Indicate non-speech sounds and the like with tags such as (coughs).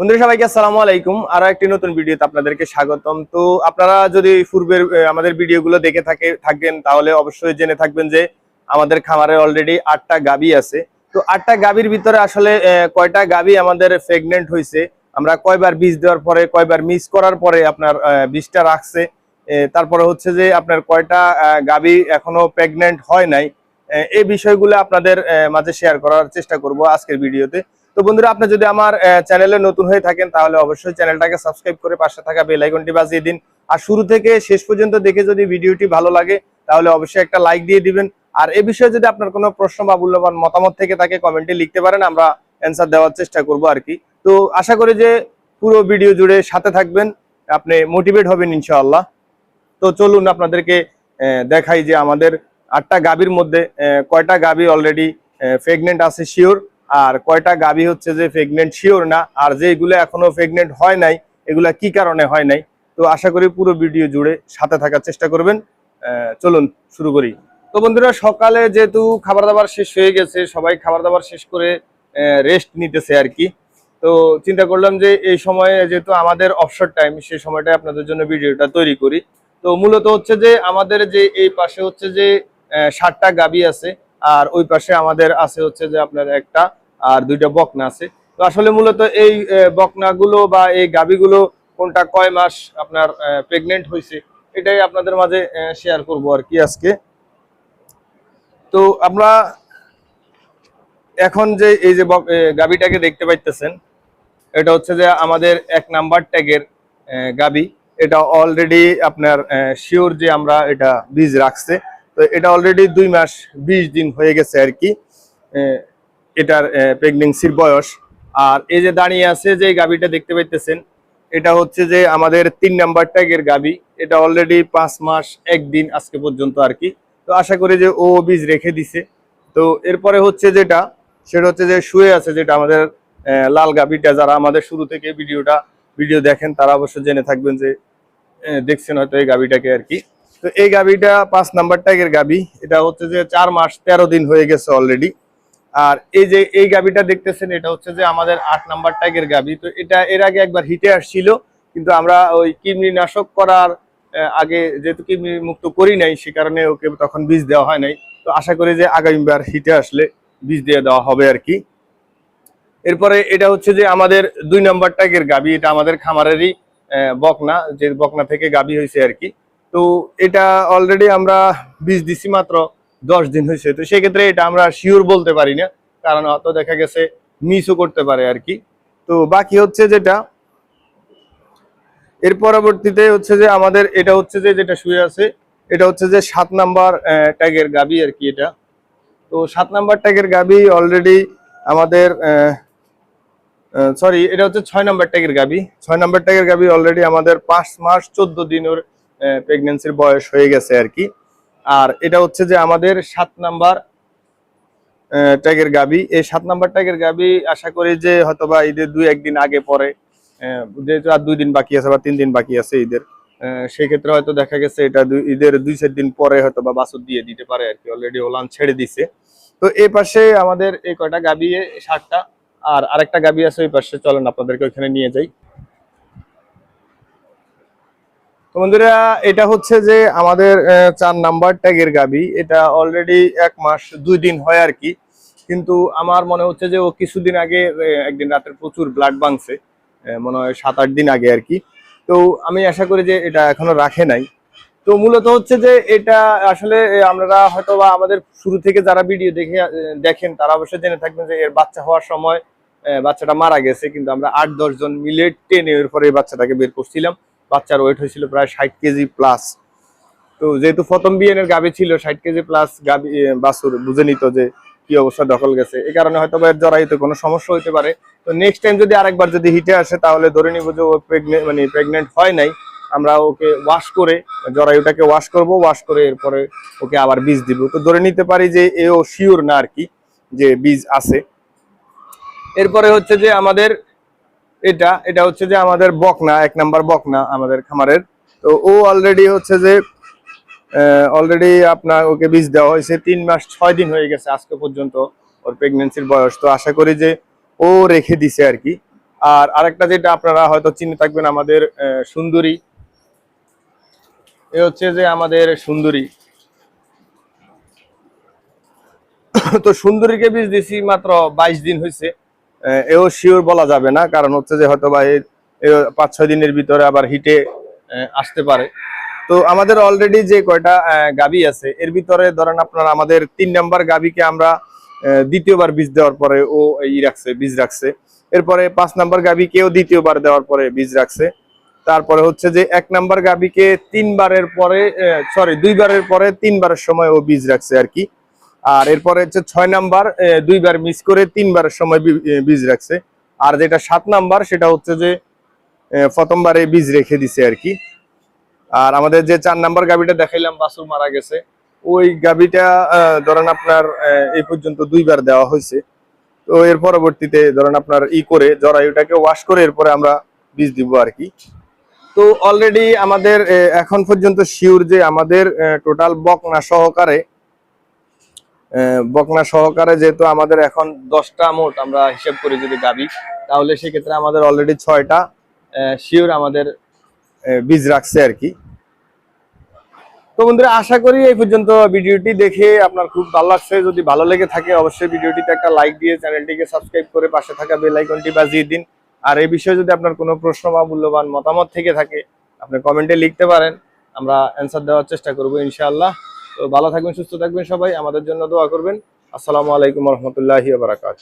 বন্ধুরা, সবাইকে আসসালামু আলাইকুম। আরও একটি নতুন ভিডিওতে আপনাদেরকে স্বাগতম। তো আপনারা যদি পূর্বের আমাদের ভিডিওগুলো দেখে থাকে থাকবেন তাহলে অবশ্যই জেনে থাকবেন যে আমাদের খামারে অলরেডি আটটা গাবি আছে। তো আটটা গাবির ভিতরে আসলে কয়টা গাবি আমাদের প্রেগনেন্ট হয়েছে আমরা কয়বার বীজ দেওয়ার পরে, কয়বার মিস করার পরে আপনার বীজটা রাখছে। তারপরে হচ্ছে যে আপনার কয়টা গাবি এখনও প্রেগনেন্ট হয় নাই? এই বিষয়গুলো আপনাদের মাঝে শেয়ার করার চেষ্টা করব আজকের ভিডিওতে। তো বন্ধুরা, আপনি যদি আমার চ্যানেলে নতুন হয়ে থাকেন, তাহলে অবশ্যই চ্যানেলটাকে সাবস্ক্রাইব করে পাশে থাকা বেল আইকনটি বাজিয়ে দিন। আর শুরু থেকে শেষ পর্যন্ত দেখে যদি ভিডিওটি ভালো লাগে, তাহলে অবশ্যই একটা লাইক দিয়ে দিবেন। আর এ বিষয়ে যদি আপনার কোনো প্রশ্ন বা মূল্যবান মতামত থেকে থাকে কমেন্টে লিখতে পারেন, আমরা অ্যান্সার দেওয়ার চেষ্টা করব আর কি। তো আশা করি যে পুরো ভিডিও জুড়ে সাথে থাকবেন, আপনি মোটিভেট হবেন ইনশাআল্লাহ। তো চলুন আপনাদেরকে দেখাই যে আমাদের আটটা গাবির মধ্যে কয়টা গাবি অলরেডি প্রেগনেন্ট আছে শিওর আর কয়টা গাবি হচ্ছে যে প্রেগনেন্ট শিওর না? আর যেগুলো এখনও প্রেগনেন্ট হয় নাই, এগুলা কি কারণে হয় নাই? তো আশা করি পুরো ভিডিও জুড়ে সাথে থাকার চেষ্টা করবেন। চলুন শুরু করি। তো বন্ধুরা, সকালে যেহেতু খাবার দাবার শেষ হয়ে গেছে, সবাই খাবার দাবার শেষ করে রেস্ট নিতেছে আর কি। তো চিন্তা করলাম যে এই সময়ে যেহেতু আমাদের অবসর টাইম সেই সময়টায় আপনাদের জন্য ভিডিওটা তৈরি করি। তো মূলত হচ্ছে যে আমাদের যে এই পাশে হচ্ছে যে ষাটটা গাবি আছে, আর ওই পাশে আমাদের আছে হচ্ছে যে আপনার একটা আর দুইটা বকনা আছে। তো আসলে মূলত এই বকনাগুলো বা এই গাবিগুলো কোনটা কয় মাস আপনার প্রেগনেন্ট হয়েছে এটাই আপনাদের মাঝে শেয়ার করব আর কি আজকে। তো আমরা এখন যে এই যে গাবিটাকে দেখতে পাইতেছেন, এটা হচ্ছে যে আমাদের এক নাম্বার ট্যাগের গাবি এটা অলরেডি আপনার শিওর যে আমরা এটা বীজ রাখছে। তো এটা অলরেডি দুই মাস, বিশ দিন হয়ে গেছে আর কি। এটার প্রেগনেন্সির বয়স। আর এই যে দাঁড়িয়ে আছে যে গাবিটা দেখতে পাইতেছেন, এটা হচ্ছে যে আমাদের তিন নাম্বার ট্যাগের গাবি এটা অলরেডি পাঁচ মাস, একদিন আজকে পর্যন্ত আর কি। তো আশা করি যে ও বীজ রেখে দিছে। তো এরপরে হচ্ছে যেটা, সেটা হচ্ছে যে শুয়ে আছে যেটা আমাদের লাল গাবিটা যারা আমাদের শুরু থেকে ভিডিওটা, ভিডিও দেখেন, তারা অবশ্য জেনে থাকবেন যে দেখছেন হয়তো এই গাবিটাকে আর কি। তো এই গাবিটা পাঁচ নাম্বার ট্যাগের গাবি এটা হচ্ছে যে চার মাস, তেরো দিন হয়ে গেছে অলরেডি আর এই যে এই গাবিটা দেখতেছেন, এটা হচ্ছে যে আমাদের আট নাম্বার ট্যাগের গাবি। তো এটা এর আগে একবার হিটে আসছিল, কিন্তু আমরা ওই কৃমি নাশক করার আগে যেহেতু কৃমি মুক্ত করি নাই, সে কারণে ওকে তখন বীজ দেওয়া হয় নাই। তো আশা করি যে আগামীবার হিটে আসলে বীজ দিয়ে দেওয়া হবে আর কি। এরপরে এটা হচ্ছে যে আমাদের দুই নাম্বার ট্যাগের গাবি, এটা আমাদের খামারেরই বকনা, যে বকনা থেকে গাবি হয়েছে আর কি। তো এটা অলরেডি আমরা বীজ দিছি মাত্র দশ দিন হয়েছে, তো সেক্ষেত্রে এটা আমরা শিওর বলতে পারি না, কারণ অত দেখা গেছে মিসও করতে পারে আর কি। তো বাকি হচ্ছে যেটা, এর পরবর্তীতে হচ্ছে যে আমাদের এটা হচ্ছে যে যেটা শুয়ে আছে, এটা হচ্ছে যে সাত নাম্বার ট্যাগের গাবি আর কি এটা। তো সাত নাম্বার ট্যাগের গাবি অলরেডি আমাদের সরি এটা হচ্ছে ছয় নাম্বার ট্যাগের গাবি। ছয় নাম্বার ট্যাগের গাবি অলরেডি আমাদের পাঁচ মাস চোদ্দ দিনের প্রেগনেন্সির বয়স হয়ে গেছে আর কি। আর এটা হচ্ছে যে আমাদের সাত নাম্বার ট্যাগের গাবি। এই সাত নাম্বার ট্যাগের গাবি, আশা করি যে হয়তোবা ঈদের দুই একদিন আগে পরে যেহেতু আর দুই দিন বাকি আছে বা তিন দিন বাকি আছে ঈদের সেই ক্ষেত্রে হয়তো দেখা গেছে এটা ঈদের দুই চার দিন পরে হয়তো বা বাছুর দিয়ে দিতে পারে আর কি। অলরেডি ওলান ছেড়ে দিছে। তো এই পাশে আমাদের এই কয়টা গাবি ষাটটা আর আরেকটা গাবি আছে ওই পাশে, চলেন আপনাদেরকে ওইখানে নিয়ে যাই। তো বন্ধুরা, এটা হচ্ছে যে আমাদের চার নাম্বার ট্যাগের গাবি। এটা অলরেডি এক মাস, দুই দিন হয় আর কি। কিন্তু আমার মনে হচ্ছে যে ও কিছুদিন আগে একদিন রাতের প্রচুর ব্লাড বাংছে মনে হয় সাত আট দিন আগে আর কি। তো আমি আশা করি যে এটা এখনও রাখে নাই। তো মূলত হচ্ছে যে এটা আসলে আমরা হয়তো বা আমাদের শুরু থেকে যারা ভিডিও দেখে দেখেন, তারা অবশ্যই জেনে থাকবেন যে এর বাচ্চা হওয়ার সময় বাচ্চাটা মারা গেছে। কিন্তু আমরা আট, দশ জন মিলে টেনে এর পরে বাচ্চাটাকে বের করছিলাম। বাচ্চার ওয়েট হয়েছিল প্রায় ষাট কেজি প্লাস তো যেহেতু প্রথম বিয়েনের গাবি ছিল, ষাট কেজি প্লাস গাবি বাছুর বুঝে নিত যে কি অবস্থা দখল গেছে। এই কারণে হয়তো এর জরাইতে কোনো সমস্যা হতে পারে। তো নেক্সট টাইম যদি আরেকবার যদি হিটে আসে, তাহলে ধরে নিব যে ও প্রেগনেন্ট মানে প্রেগনেন্ট হয় নাই, আমরা ওকে ওয়াশ করে, জরায়ুটাকে ওয়াশ করব ওয়াশ করে এরপরে ওকে আবার বীজ দিব। তো ধরে নিতে পারি যে এও শিওর না আর কি যে বীজ আছে। এরপরে হচ্ছে যে আমাদের এটা এটা হচ্ছে যে আমাদের বকনা, এক নাম্বার বকনা আমাদের খামারের। তো ও অলরেডি হচ্ছে যে অলরেডি আপনার ওকে বীজ দেওয়া হয়েছে, তিন মাস ছয় দিন হয়ে গেছে আজকে পর্যন্ত ওর প্রেগনেন্সির বয়স। তো আশা করি যে ও রেখে দিছে আর কি। আর আরেকটা যেটা আপনারা হয়তো চিনে থাকবেন আমাদের সুন্দরী। এ হচ্ছে যে আমাদের সুন্দরী। (coughs) তো সুন্দরীকে বীজ দিছি মাত্র বাইশ দিন হয়েছে এও শিওর বলা যাবে না, কারণ হচ্ছে যে হয়তো বা পাঁচ ছয় দিনের ভিতরে আবার হিটে আসতে পারে। তো আমাদের অলরেডি যে কয়টা গাবি আছে, এর ভিতরে ধরেন আপনার আমাদের তিন নাম্বার গাবিকে আমরা দ্বিতীয়বার বীজ দেওয়ার পরে ও ই রাখছে, বীজ রাখছে। এরপরে পাঁচ নাম্বার গাবিকেও দ্বিতীয়বার দেওয়ার পরে বীজ রাখছে। তারপরে হচ্ছে যে এক নাম্বার গাবিকে তিনবারের পরে সরি দুইবারের পরে তিনবারের সময় ও বীজ রাখছে আর কি। আর এরপরে হচ্ছে ছয় নাম্বার দুইবার মিস করে তিনবার সময় বীজ রাখছে। আর যেটা সাত নাম্বার, সেটা হচ্ছে যে প্রথমবারে বীজ রেখে দিছে আর কি। আর আমাদের যে চার নাম্বার গাবিটা দেখাইলাম বাসু মারা গেছে। ওই গাবিটা ধরেন আপনার এই পর্যন্ত দুইবার দেওয়া হয়েছে। তো এর পরবর্তীতে ধরেন আপনার ই করে জরায়ুটাকে ওয়াশ করে, এরপরে আমরা বীজ দিব আর কি। তো অলরেডি আমাদের এখন পর্যন্ত শিওর যে আমাদের টোটাল বকনা সহকারে বকনা সহকারে যেহেতু আমাদের এখন দশটা মোট আমরা হিসেব করি যদি গাবি, তাহলে সেক্ষেত্রে আমাদের অলরেডি ছয়টা শিওর আমাদের বীজ রাখছে আর কি। তো বন্ধুরা, আশা করি এই পর্যন্ত ভিডিওটি দেখে আপনার খুব ভালো লাগছে। যদি ভালো লেগে থাকে, অবশ্যই ভিডিওটিতে একটা লাইক দিয়ে চ্যানেলটিকে সাবস্ক্রাইব করে পাশে থাকা বেল আইকনটি বাজিয়ে দিন। আর এই বিষয়ে যদি আপনার কোনো প্রশ্ন বা মূল্যবান মতামত থেকে থাকে, আপনি কমেন্টে লিখতে পারেন। আমরা অ্যান্সার দেওয়ার চেষ্টা করব, ইনশাআল্লাহ। তো ভালো থাকবেন সুস্থ থাকবেন সবাই। আমাদের জন্য দোয়া করবেন। আসসালামু আলাইকুম রহমতুল্লাহি বারাকাতুহু।